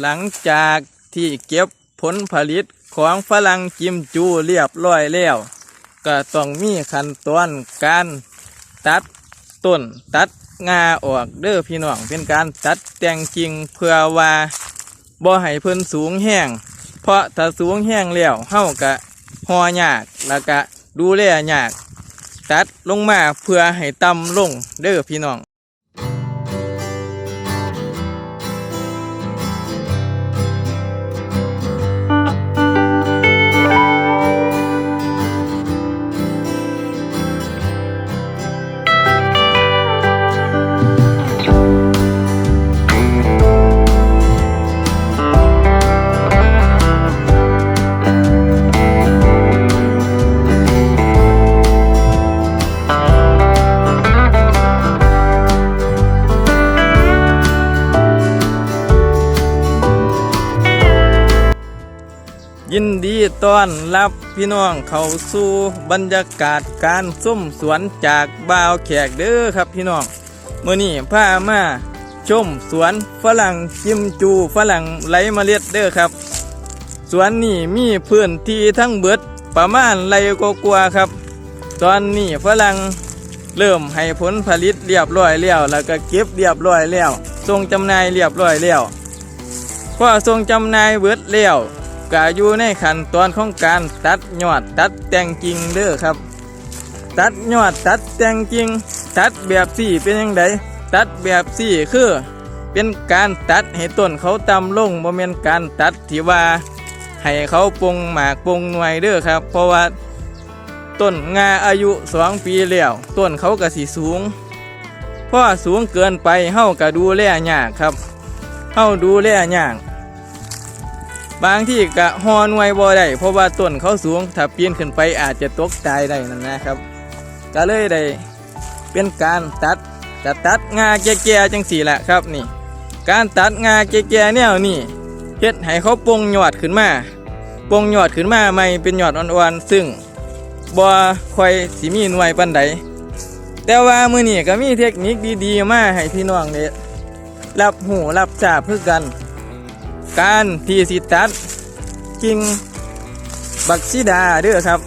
หลังจากที่เก็บผลผลิตของฝรั่งกิมจูเรียบร้อยแล้ว ก็ต้องมีขั้นตอนการตัดต้นตัดงาออกเด้อพี่น้องเป็นการตัดแต่งจริงเพื่อว่าบ่ให้เพิ่นสูงแห้งเพราะถ้าสูงแห้งแล้วเฮากะหอยากแล้วก็ดูแลยาก ตัดลงมาเพื่อให้ต่ำลงเด้อพี่น้อง ยินดีต้อนรับพี่น้องเข้าสู่บรรยากาศการส้มสวนจากบ่าวแขกเด้อครับพี่น้องเมื่อนี้พามาชมสวนฝรั่งกิมจูฝรั่งไหลเมล็ดเด้อครับ สวนนี้มีพื้นที่ทั้งเบิดประมาณไรกว่าครับ ตอนนี้ฝรั่งเริ่มให้ผลผลิตเรียบร้อยแล้วแล้วก็เก็บเรียบร้อยแล้วส่งจำหน่ายเรียบร้อยแล้วพอส่งจำหน่ายเบิดแล้ว ก็อยู่ในขั้นตอนของการตัดยอดตัดแต่งกิ่งเด้อครับ ตัดยอดตัดแต่งกิ่งตัดแบบสี่เป็นยังไงตัดแบบสี่คือ เป็นการตัดให้ต้นเขาต่ำลงบ่แม่นการตัดที่ว่าให้เขาปงหมากปงหน่วยเด้อครับ เพราะว่าต้นงาอายุสองปีแล้วต้นเขาก็สีสูงพราะสูงเกินไปเฮาก็ดูแลยากครับเฮาดูแลยาก บางที่ก็หอน่วยบ่ได้เพราะว่าต้นเขาสูง ถ้าปีนขึ้นไปอาจจะตกตายได้นั่นนะครับ ก็เลยได้เป็นการตัดจะตัดงาแก่ๆจังสี่แหละครับนี่ การตัดงาแก่ๆแนวนี่เฮ็ดให้เขาปลงยอดขึ้นมาปลงยอดขึ้นมาใหม่เป็นยอดอ่อนๆซึ่งบ่ค่อยสิมีหน่วยปานใดแต่ว่ามือนี้ก็มีเทคนิคดีๆมาให้พี่น้องได้รับหูรับทราบคือกัน การที่สิตัดกิ่งบักซิดาเด้อครับ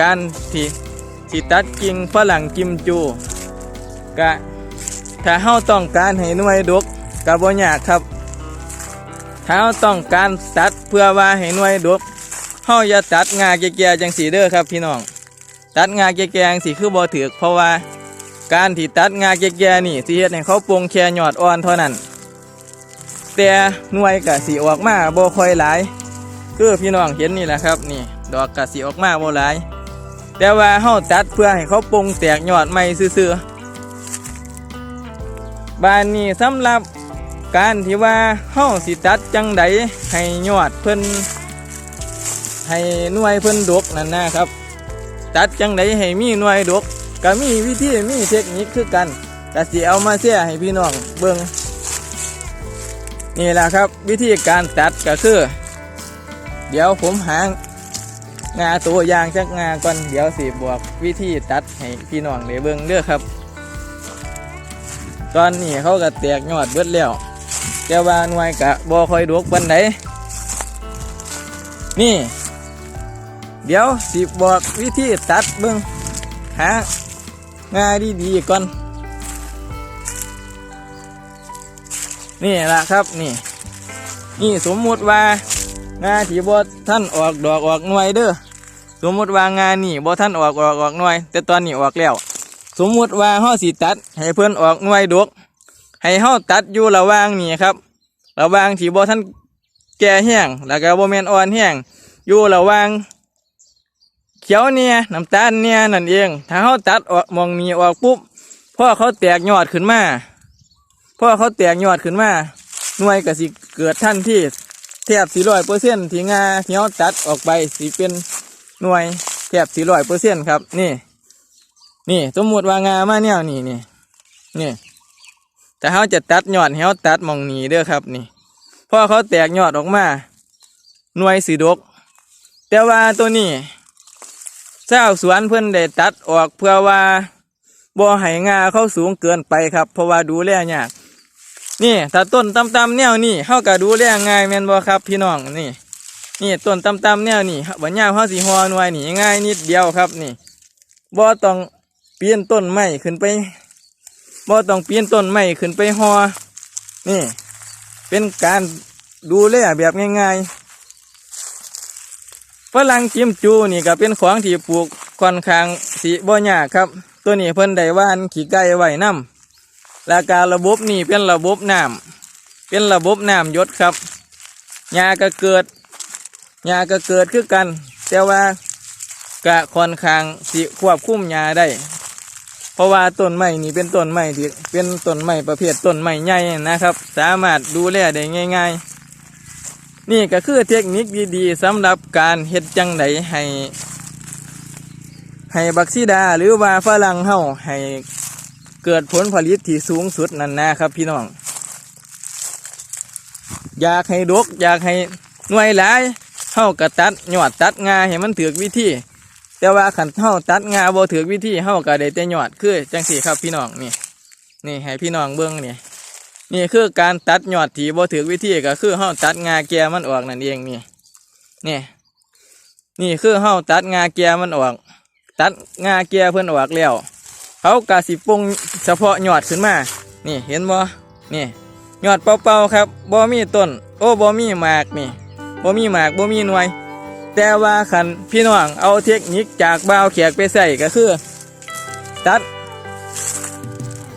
การที่สิตัดกิ่งฝรั่งกิมจูกะถ้าเฮาต้องการให้หน่วยดกก็บ่ยากครับถ้าเราต้องการตัดเพื่อว่าให้หน่วยดกเฮาอย่าตัดงาแก่ๆจังสีเด้อครับพี่น้อง ตัดงาแก่ๆจังสีคือบ่ถือเพราะว่าการที่ตัดงาแก่ๆนี่สิเฮ็ดให้เขาปลงแค่ยอดอ่อนเท่านั้น แต่หน่วยก็สิออกมาโบค่อยหลาย คือพี่น้องเห็นนี่แหละครับนี่ดอกก็สิออกมาโบหลาย แต่ว่าเฮาตัดเพื่อให้เขาปงแตกยอดใหม่ซื่อๆบ้านนี้สำหรับการที่ว่าเฮาสิตัดจังใดให้ยอดเพิ่นให้หน่วยเพิ่นดกนั่นนะครับ ตัดจังใดให้มีหน่วยดกก็มีวิธีมีเทคนิคคือกันก็สิเอามาแชร์ให้พี่น้องเบิ่ง นี่แหละครับวิธีการตัดก็คือ เดี๋ยวผมหางาตัวยางจากงาก่อนเดี๋ยวสิบอกวิธีตัดให้พี่น้องได้เบิ่งเด้อครับ ตอนนี้เขาก็แตกยอดเบิดแล้วแต่ว่าหน่วยกะบ่ค่อยดกปานใดนี่ เดี๋ยวสิบอกวิธีตัดเบิ่งหางาดีๆก่อน นี่ละครับนี่ นี่สมมุติว่างาที่บ่ท่านออกดอกออกหน่วยเด้อสมมุติว่างานนี่บ่ท่านออกออกออกหน่วย แต่ตอนนี้ออกแล้ว สมมุติว่าเฮาสิตัด ให้เพิ่อนออกหน่วยดก ให้เฮาตัดอยู่ระว่างนี่ครับระว่างที่บ่ท่านแก่แห้งแล้วก็บ่แมนอ่อนแห้งอยู่ระว่างเขียวเนี่ยน้ำตาลเนี่ยนั่นเอง ถ้าเฮาตัดออกมองนี้ออกปุ๊บพ่อเขาแตกยอดขึ้นมา พอเขาแตกยอดขึ้นมาหน่วยก็สิเกิดทันที่แทบสี่ร้อยเปอร์เซ็นต์ที่งาที่เฮาตัดออกไปสิเป็นหน่วยแทบสี่ร้อยเปอร์เซ็นต์ครับ นี่ นี่สมมติว่างามาแน่วนี่นี่นี่แต่เขาจะตัดยอดให้เขาตัดมองหนีเด้อครับนี่พอเขาแตกยอดออกมา หน่วยสีดก แต่ว่าตัวนี้เจ้าสวนเพิ่อนได้ตัดออกเพื่อว่าบ่ให้งาเขาสูงเกินไปครับ เพราะว่าดูแลยาก นี่ถ้าต้นต่ำๆแนวนี่เฮาก็ดูแลง่ายแมนบ่ครับ พี่น้องนี่ นี่ต้นต่ำๆแนวนี่บัญญามเฮาสิฮอหน่วยนี่ง่ายนิดเดียวครับนี่บ่ต้องปีนต้นไม้ขึ้นไปบ่ต้องปีนต้นไม้ขึ้นไปฮอนี่ เป็นการดูแลแบบง่ายๆฝรั่งกิมจูนี่ก็เป็นของที่ปลูกค่อนข้างสิบ่ยากครับ ตัวนี้เพิ่นได้ว่านขี้ไก่ไว้นํ และการระบบนี่เป็นระบบน้ำเป็นระบบน้ำยศครับหญ้าก็เกิดหญ้าก็เกิดคือกัน แต่ว่าก็ค่อนข้างสิควบคุมหญ้าได้ เพราะว่าต้นไม้นี่เป็นต้นไม้ที่เป็นต้นไม้ประเภทต้นไม้ใหญ่นะครับ สามารถดูแลได้ง่าย ๆ นี่ก็คือเทคนิคดีๆสำหรับการเฮ็ดจังไดให้ให้บักซีดาหรือว่าฝรั่งเฮาให้ เกิดผลผลิตที่สูงสุดนั่นนะครับพี่น้อง อยากให้ดกอยากให้หน่วยหลายเฮาก็ตัดยอดตัดงาให้มันถือวิธี แต่ว่าขันเฮาตัดงาบ่ถือวิธีเฮาก็ได้แต่ยอดคือจังสี่ครับพี่น้องนี่นี่ให้พี่น้องเบิ่งนี่นี่คือการตัดยอดที่บ่ถือวิธีก็คือเฮาตัดงาแกมันออกนั่นเองนี่นี่นี่คือเฮาตัดงาแกมันออก ตัดงาแก่เพิ่อนออกแล้ว เขากาสิปงเฉพาะยอดขึ้นมา นี่เห็นบ่นี่ยอดเปล่าๆครับบ่มีต้น โอ้บ่มีหมากนี่บ่มีหมากบ่มีหน่วย แต่ว่าขันพี่น้องเอาเทคนิคจากบ่าวแขกไปใส่ก็คือ ตัด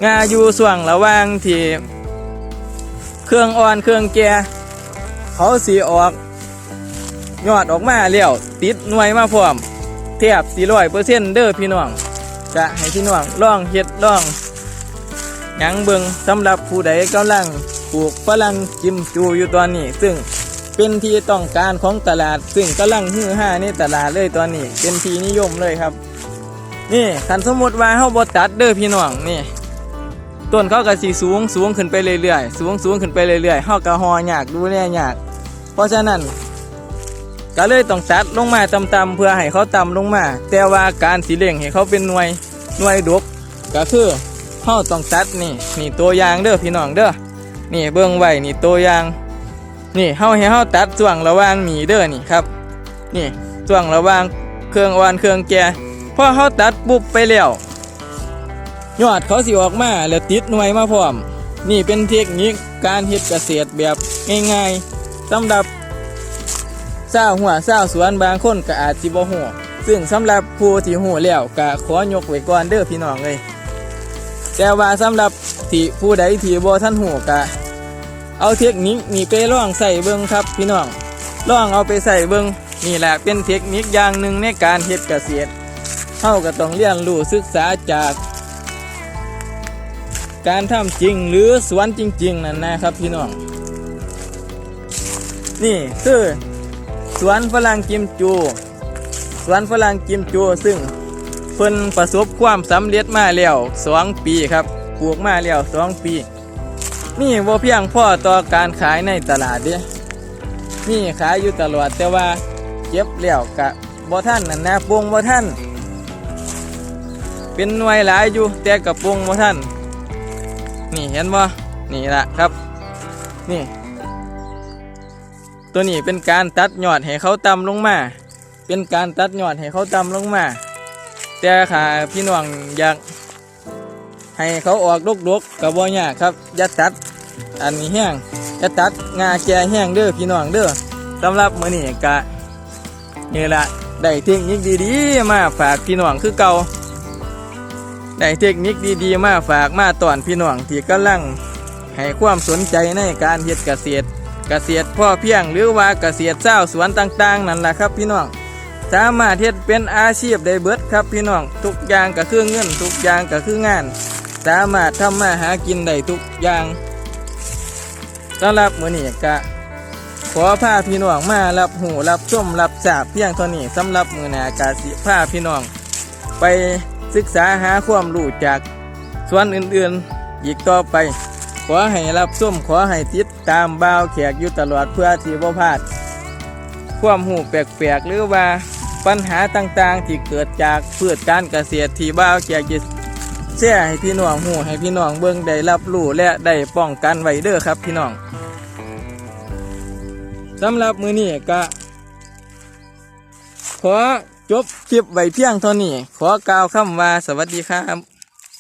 งาอยู่ส่วงระว่างที่เครื่องอ่อนเครื่องแก่เขาสีออกยอดออกมาแล้วติดหน่วยมาพร้อมเทียบสี่ร้อยเปอร์เซ็นต์เด้อพี่น้อง จะให้พี่น้องลองเฮ็ดลองยังเบิงสำหรับผู้ใดกำลังปลูกฝรั่งกิมจูอยู่ตอนนี้ ซึ่งเป็นที่ต้องการของตลาด ซึ่งกำลังฮือฮาในตลาดเลยตอนนี้ เป็นที่นิยมเลยครับ นี่คันสมมติว่าเฮาบ่ตัดเด้อพี่น้องนี่ต้นเขาก็สิสูงสูงขึ้นไปเรื่อยๆสูงสูงขึ้นไปเรื่อยๆเฮาก็ฮอยากดูแลยาก เพราะฉะนั้น ก็เลยต้องตัดลงมาต่ำๆเพื่อให้เขาต่ำลงมา แต่ว่าการสีเล่งให้เขาเป็นหน่วยหน่วยดกก็คือเฮาต้องตัดนี่นี่ตัวอย่างเด้อพี่น้องเด้อนี่เบิ่งไว้นี่ตัวอย่าง นี่เฮาให้เฮาตัดส่วงระว่างหมีเด้อนี่ครับ นี่ส่วงระว่างเครื่องอ่อนเครื่องแก่พอเฮาตัดปุ๊บไปแล้วยอดเขาสิออกมาแล้วติดหน่วยมาพร้อม นี่เป็นเทคนิคการเฮ็ดเกษตรแบบง่ายๆสำหรับ เศร้าหัวเศร้าสวนบางคนก็อาจสิบ่ฮู้ซึ่งสำหรับผู้ที่ฮู้แล้วก็ขอยกไว้ก่อนเด้อพี่น้องเลยแต่ว่าสำหรับที่ผู้ใดที่บ่ทันฮู้ก็เอาเทคนิคนี่ไปลองใส่เบิงครับพี่น้องลองเอาไปใส่เบิงนี่แหละเป็นเทคนิคอย่างหนึ่งในการเฮ็ดเกษตรเฮาก็ต้องเรียนรู้ศึกษาจากการทำจริงหรือสวนจริง ๆ นั่นนะครับพี่น้อง นี่คือ สวนฝรั่งกิมจู สวนฝรั่งกิมจู ซึ่งเพิ่นประสบความสำเร็จมาแล้วสองปีครับปลูกมาแล้วสองปี นี่บ่เพียงพ่อต่อการขายในตลาดเด้นี่ขายอยู่ตลอดแต่ว่าเก็บแล้วกะบ่ท่านนั่นนะปรุงบ่ท่าน เป็นหน่วยหลายอยู่แต่กับปรุงบ่ท่าน นี่เห็นบ่นี่ละครับ นี่ ตัวนี้เป็นการตัดยอดให้เขาต่ำลงมา เป็นการตัดยอดให้เขาต่ำลงมา แต่ค่ะพี่น้องอยากให้เขาออกดกๆกับบ่ยากครับอย่าตัด อันนี้แห้งอย่าตัดงาแก่แห้งเด้อพี่น้องเด้อสำหรับมื้อนี้กะนี่ละได้เทคนิคดีๆ มาฝากพี่น้องคือเก่าได้เทคนิคดีๆ มาฝากมาตอนพี่น้องที่กำลังให้ความสนใจในการเฮ็ดเกษตร เกษตรพ่อเพียงหรือว่าเกษตรเจ้าสวนต่างๆนั่นแหละครับพี่น้องสามารถเฮ็ดเป็นอาชีพได้เบิดครับพี่น้องทุกอย่างก็คือเงินทุกอย่างก็คืองาน สามารถทำมาหากินได้ทุกอย่างสำหรับมื้อนี้ก็ขอพาพี่น้องมารับหูรับชมรับทราบเพียงเท่านี้สำหรับมื้อหน้ากาสิพาพี่น้อง ไปศึกษาหาความรู้จากส่วนอื่นๆ อีกต่อไป ขอให้รับชมขอให้ติดตามบ่าวแขกอยู่ตลอดเพื่อที่บ่พลาด ความหูแปลกๆหรือว่าปัญหาต่างๆ ที่เกิดจากพืชการเกษตรที่บ้าวแกจะแชร์ให้พี่น้องหูให้พี่น้องเบิ่งได้รับรู้และได้ป้องกันไว้เด้อครับพี่น้องสำหรับมือนี้ก็ขอจบคลิปไว้เพียงเท่านี้ ขอกล่าวคำว่าสวัสดีครับ